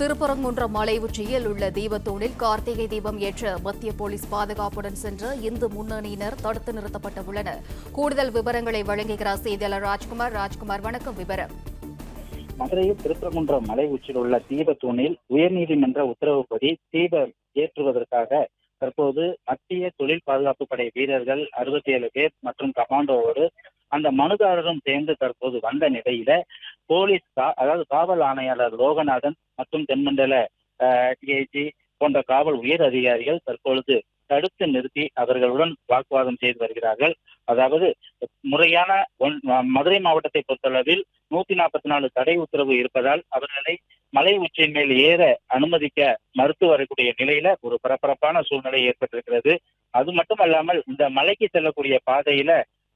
திருப்பரங்குன்றம் மலை உச்சியில் உள்ள தீபத்தூணில் கார்த்திகை தீபம் ஏற்ற மத்திய போலீஸ் பாதுகாப்புடன் சென்ற இந்து முன்னணியினர் தடுத்து நிறுத்தப்பட்டுள்ளனர். கூடுதல் விவரங்களை வழங்குகிறார் செய்தியாளர் ராஜ்குமார். ராஜ்குமார் வணக்கம். விவரம். மதுரையில் திருப்பரங்குன்றம் மலை உச்சியில் உள்ள தீபத்தூணில் உயர்நீதிமன்ற உத்தரவுப்படி தீபம் ஏற்றுவதற்காக தற்போது மத்திய தொழில் பாதுகாப்பு படை வீரர்கள் அறுபத்தி ஏழு பேர் மற்றும் கமாண்டோவோடு அந்த மனுதாரரும் சேர்ந்து தற்போது வந்த நிலையில போலீஸ் அதாவது காவல் ஆணையாளர் லோகநாதன் மற்றும் தென்மண்டல டிஐஜி போன்ற காவல் உயர் அதிகாரிகள் தற்பொழுது தடுத்து நிறுத்தி அவர்களுடன் வாக்குவாதம் செய்து வருகிறார்கள். அதாவது முறையான ஒன்- மதுரை மாவட்டத்தை பொறுத்தளவில் நூத்தி நாற்பத்தி நாலு தடை உத்தரவு இருப்பதால் அவர்களை மலை உச்சியின் மேல் ஏற அனுமதிக்க மறுத்து வரக்கூடிய நிலையில ஒரு பரபரப்பான சூழ்நிலை ஏற்பட்டிருக்கிறது. அது மட்டுமல்லாமல் இந்த மலைக்கு செல்லக்கூடிய பாதையில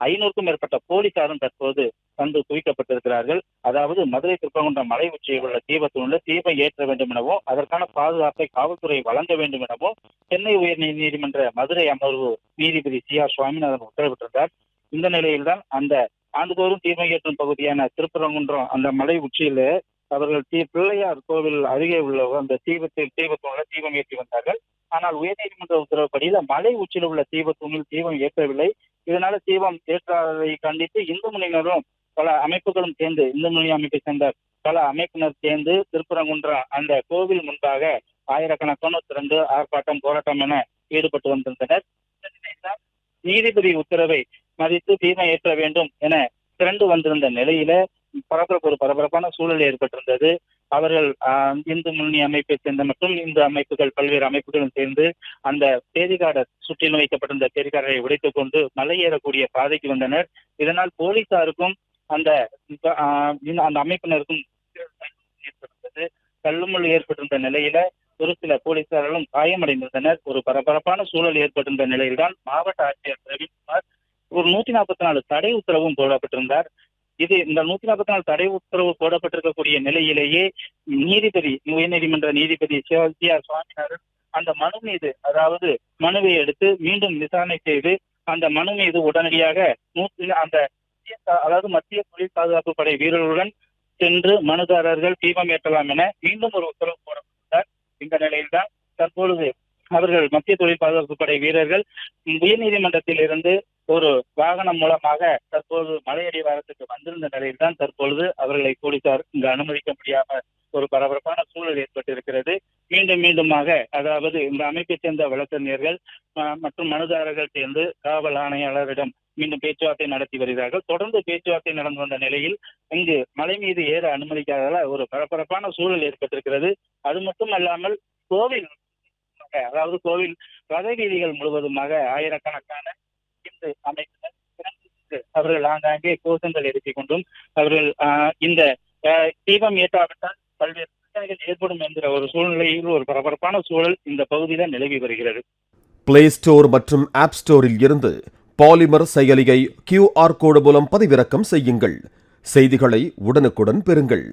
ஐநூறுக்கும் மேற்பட்ட போலீசாரும் தற்போது வந்து குவிக்கப்பட்டிருக்கிறார்கள். அதாவது மதுரை திருப்பங்குன்றம் மலை உச்சியில் உள்ள தீபத்தூணில் தீபம் ஏற்ற வேண்டும் எனவும் அதற்கான பாதுகாப்பை காவல்துறை வழங்க வேண்டும் எனவும் சென்னை உயர் நீதிமன்ற மதுரை அமர்வு நீதிபதி சி ஆர் சுவாமிநாதன் உத்தரவிட்டிருந்தார். இந்த நிலையில்தான் அந்த ஆண்டுதோறும் தீபம் ஏற்றும் பகுதியான திருப்பரங்குன்றம் அந்த மலை உச்சியில அவர்கள் தீ பிள்ளையார் கோவில் அருகே உள்ள அந்த தீபத்தில் தீபத்தூணில் தீபம் ஏற்றி வந்தார்கள். ஆனால் உயர்நீதிமன்ற உத்தரவுப்படியில் மலை உச்சியில் உள்ள தீபத்தூணில் தீபம் ஏற்றவில்லை. இதனால தீபம் ஏற்றாததை கண்டித்து இந்து முனையினரும் பல அமைப்புகளும் சேர்ந்து இந்து முன்னணி அமைப்பை சேர்ந்த பல அமைப்பினர் சேர்ந்து திருப்பரங்குன்றம் அந்த கோவில் முன்பாக ஆயிரக்கணக்கான திரண்டு ஆர்ப்பாட்டம் போராட்டம் என ஈடுபட்டு வந்திருந்தனர். நீதிபதி உத்தரவை மதித்து தீமை ஏற்ற வேண்டும் என திரண்டு வந்திருந்த நிலையில பரபரப்பு ஒரு பரபரப்பான சூழல் ஏற்பட்டிருந்தது. அவர்கள் ஆஹ், இந்து முன்னணி அமைப்பை சேர்ந்த மற்றும் இந்து அமைப்புகள் பல்வேறு அமைப்புகளும் சேர்ந்து அந்த பேரிகார்டர் சுற்றிலும் வைக்கப்பட்டிருந்த பேரிகார்டரை உடைத்துக் கொண்டு மலை ஏறக்கூடிய பாதைக்கு வந்தனர். இதனால் போலீசாருக்கும் அந்த அந்த அமைப்பினருக்கும் ஏற்பட்டிருந்தது தள்ளுமுள் ஏற்பட்டிருந்த நிலையில ஒரு சில போலீசார்களும் காயமடைந்திருந்தனர். ஒரு பரபரப்பான சூழல் ஏற்பட்டிருந்த நிலையில்தான் மாவட்ட ஆட்சியர் பிரவீன்குமார் ஒரு நூத்தி நாற்பத்தி நாலு தடை உத்தரவும் போடப்பட்டிருந்தார். இது இந்த நூத்தி நாற்பத்தி நாலு தடை உத்தரவு போடப்பட்டிருக்கக்கூடிய நிலையிலேயே நீதிபதி உயர்நீதிமன்ற நீதிபதி சி ஆர் சுவாமிநாதன் அந்த மனு மீது அதாவது மனுவை எடுத்து மீண்டும் விசாரணை செய்து அந்த மனு மீது உடனடியாக நூத்தி அந்த அதாவது மத்திய தொழில் பாதுகாப்பு படை வீரர்களுடன் சென்று மனுதாரர்கள் தீபம் ஏற்றலாம் என மீண்டும் ஒரு உத்தரவு போடப்பட்டார் இந்த நிலையில்தான் தற்பொழுது அவர்கள் மத்திய தொழில் பாதுகாப்பு படை வீரர்கள் உயர்நீதிமன்றத்தில் இருந்து ஒரு வாகனம் மூலமாக தற்போது மலையடிவாரத்துக்கு வந்திருந்த நிலையில் தான் தற்பொழுது அவர்களை போலீசார் இங்கு அனுமதிக்க முடியாம ஒரு பரபரப்பான சூழல் ஏற்பட்டிருக்கிறது. மீண்டும் மீண்டுமாக அதாவது இந்த அமைப்பை சேர்ந்த வழக்கறிஞர்கள் மற்றும் மனுதாரர்கள் சேர்ந்து காவல் ஆணையாளரிடம் மீண்டும் பேச்சுவார்த்தை நடத்தி வருகிறார்கள். தொடர்ந்து பேச்சுவார்த்தை நடந்து வந்த நிலையில் இங்கு மலை மீது ஏற அனுமதிக்காததால் ஒரு பரபரப்பான சூழல் ஏற்பட்டிருக்கிறது. அது மட்டும் அல்லாமல் கோவில் அதாவது கோவில் ரத வீதிகள் முழுவதுமாக ஆயிரக்கணக்கான அரசு அமைப்பினர் அவர்கள் ஆங்காங்கே கோஷங்கள் எழுப்பிக் கொண்டும் அவர்கள் இந்த தீபம் ஏற்றாவிட்டால் பல்வேறு பிரச்சனைகள் ஏற்படும் என்கிற ஒரு சூழ்நிலையில் ஒரு பரபரப்பான சூழல் இந்த பகுதியில் நிலவி வருகிறது. பிளே ஸ்டோர் மற்றும் ஆப் ஸ்டோரில் இருந்து பாலிமர் செயலியை கியூஆர் கோடு மூலம் பதிவிறக்கம் செய்யுங்கள். செய்திகளை உடனுக்குடன் பெறுங்கள்.